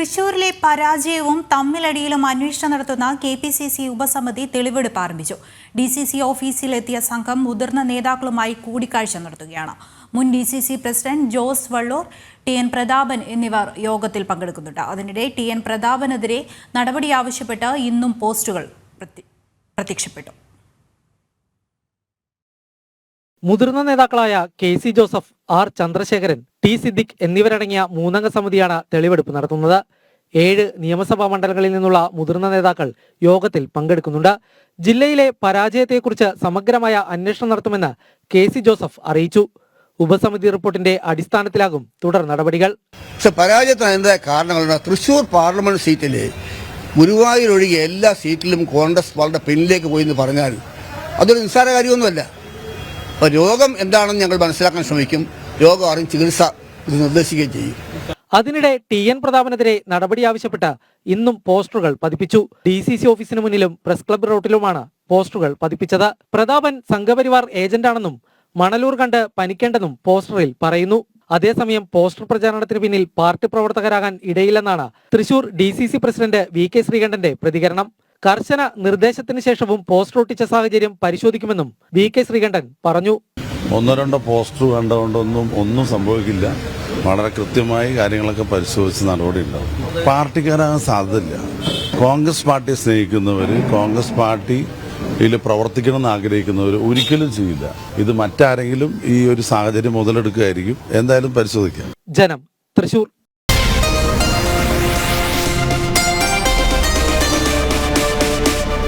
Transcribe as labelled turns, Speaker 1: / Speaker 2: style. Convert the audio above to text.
Speaker 1: തൃശൂരിലെ പരാജയവും തമ്മിലടിയിലും അന്വേഷണം നടത്തുന്ന കെ പി സി സി ഉപസമിതി തെളിവെടുപ്പ് ആരംഭിച്ചു. ഡി സി സി ഓഫീസിലെത്തിയ സംഘം മുതിർന്ന നേതാക്കളുമായി കൂടിക്കാഴ്ച നടത്തുകയാണ്. മുൻ D C C president Jose Vallur T N Prathapan എന്നിവർ യോഗത്തിൽ പങ്കെടുക്കുന്നുണ്ട്. അതിനിടെ ടി എൻ പ്രതാപനെതിരെ നടപടി ആവശ്യപ്പെട്ട് ഇന്നും പോസ്റ്റുകൾ പ്രത്യ- പ്രത്യക്ഷപ്പെട്ടു.
Speaker 2: മുതിർന്ന നേതാക്കളായ K C Joseph R Chandrasekharan T Siddique എന്നിവരടങ്ങിയ മൂന്നംഗ സമിതിയാണ് തെളിവെടുപ്പ് നടത്തുന്നത്. ഏഴ് നിയമസഭാ മണ്ഡലങ്ങളിൽ നിന്നുള്ള മുതിർന്ന നേതാക്കൾ യോഗത്തിൽ പങ്കെടുക്കുന്നുണ്ട്. ജില്ലയിലെ പരാജയത്തെക്കുറിച്ച് സമഗ്രമായ അന്വേഷണം നടത്തുമെന്ന് കെ സി ജോസഫ് അറിയിച്ചു. ഉപസമിതി റിപ്പോർട്ടിന്റെ അടിസ്ഥാനത്തിലാകും തുടർ നടപടികൾ.
Speaker 3: പരാജയത്തിന് തൃശൂർ കാരണങ്ങളുണ്ട് തൃശ്ശൂർ പാർലമെന്റ് സീറ്റിൽ ഗുരുവായൂർ ഒഴികെ എല്ലാ സീറ്റിലും കോൺഗ്രസ് വളരെ പിന്നിലേക്ക് പോയി എന്ന് പറഞ്ഞാൽ അതൊരു നിസ്സാര കാര്യമൊന്നുമല്ല. രോഗം എന്താണെന്ന് ഞങ്ങൾ മനസ്സിലാക്കാൻ ശ്രമിക്കും. രോഗം അറിയും ചികിത്സ നിർദ്ദേശിക്കുകയും ചെയ്യും.
Speaker 2: അതിനിടെ ടി എൻ പ്രതാപനെതിരെ നടപടി ആവശ്യപ്പെട്ട് ഇന്നും പോസ്റ്ററുകൾ പതിപ്പിച്ചു. ഡി സി സി ഓഫീസിന് മുന്നിലും പ്രസ് ക്ലബ് റോട്ടിലുമാണ് പോസ്റ്ററുകൾ പതിപ്പിച്ചത്. പ്രതാപൻ സംഘപരിവാർ ഏജന്റാണെന്നും മണലൂർ കണ്ട് പനിക്കേണ്ടെന്നും പോസ്റ്ററിൽ പറയുന്നു. അതേസമയം പോസ്റ്റർ പ്രചാരണത്തിന് പിന്നിൽ പാർട്ടി പ്രവർത്തകരാകാൻ ഇടയില്ലെന്നാണ് Thrissur D president V K ശ്രീകണ്ഠന്റെ പ്രതികരണം. കർശന നിർദ്ദേശത്തിന് ശേഷവും പോസ്റ്റർ ഒട്ടിച്ച സാഹചര്യം പരിശോധിക്കുമെന്നും വി കെ ശ്രീകണ്ഠൻ പറഞ്ഞു.
Speaker 4: ഒന്നോ രണ്ടോ പോസ്റ്റർ കണ്ടുകൊണ്ടൊന്നും ഒന്നും സംഭവിക്കില്ല. വളരെ കൃത്യമായി കാര്യങ്ങളൊക്കെ പരിശോധിച്ച് നടപടി ഉണ്ടാവും. പാർട്ടിക്കാരാകാൻ സാധ്യതയില്ല. കോൺഗ്രസ് പാർട്ടി സ്നേഹിക്കുന്നവർ കോൺഗ്രസ് പാർട്ടിയിൽ പ്രവർത്തിക്കണം എന്ന് ആഗ്രഹിക്കുന്നവർ ഒരിക്കലും ചെയ്യില്ല. ഇത് മറ്റാരെങ്കിലും ഈ ഒരു സാഹചര്യം മുതലെടുക്കുകയായിരിക്കും. എന്തായാലും പരിശോധിക്കാം.
Speaker 2: ജനം തൃശൂർ.